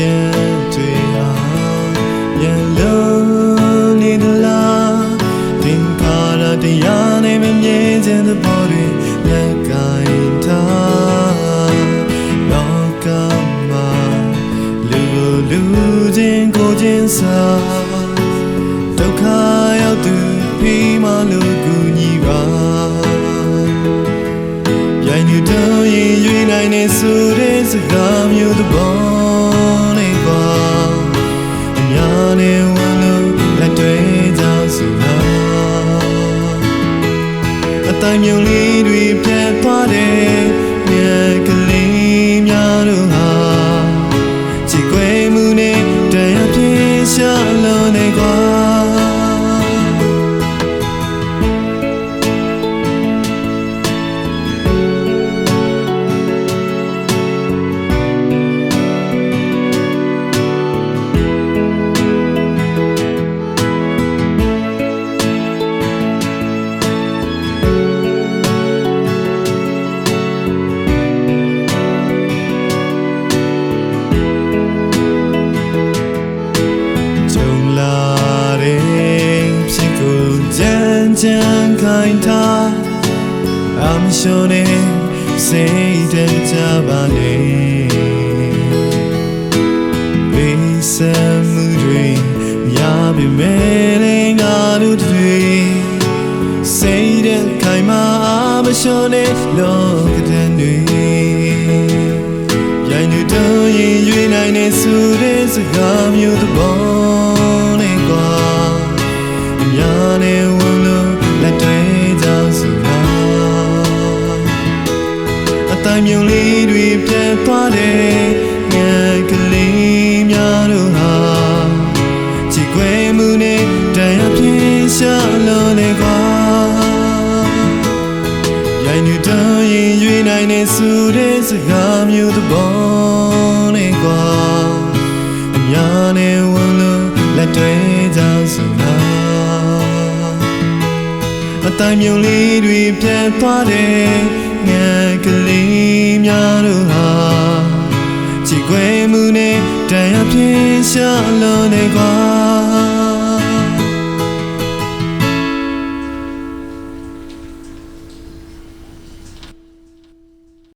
ပြန်တွေ့အောင်ပြန်လုံးနေသလားသင်ပါရတရားနဲ့မမြင်ခြင်းသဘောတွေလက်ကိုင်ထားတော့ကမှာလူလူချင်းကိုချင်းစာဒုက္ခရောက်သူပြီးမှလူကူညီပါပြန်ယူတော့ရင်ရွေးနိုင်နေဆိုတဲ့စကားမျိုးသဘော တိုင်းမြုံလေးတွေပြတ်သွားတယ်မြတ်က ရှုံးနေစိတ်တကြပါလေဘေးစမှုတွေရပြီမဲ့လေငါတို့တွေစိတ်တခိုင်မာအမရှုံးနေလောကတန်တွေပြိုင်သူတို့ရင်ရွေးနိုင်နေဆိုတဲ့စကားမျိုးသဘော တိုင်းမြုံလေးတွေပြတ်သွားတယ်ငယ်ကလေးများတို့ဟာကြည်ကွယ်မှုနဲ့တရားပြေရှာလို့နေကွာရိုင်းနေတော့ရင်ရွေးနိုင်နေဆိုတဲ့စကားမျိုးသဘောနဲ့ကွာအများနဲ့ဝန်လို့လက်တွေကြောင့်စကားအတိုင်းမြုံလေးတွေပြတ်သွားတယ်ငယ်ကလေး များတို့ဟာကြည်ကွယ်မှုနဲ့တရားပြေရှာလို့နေကွာ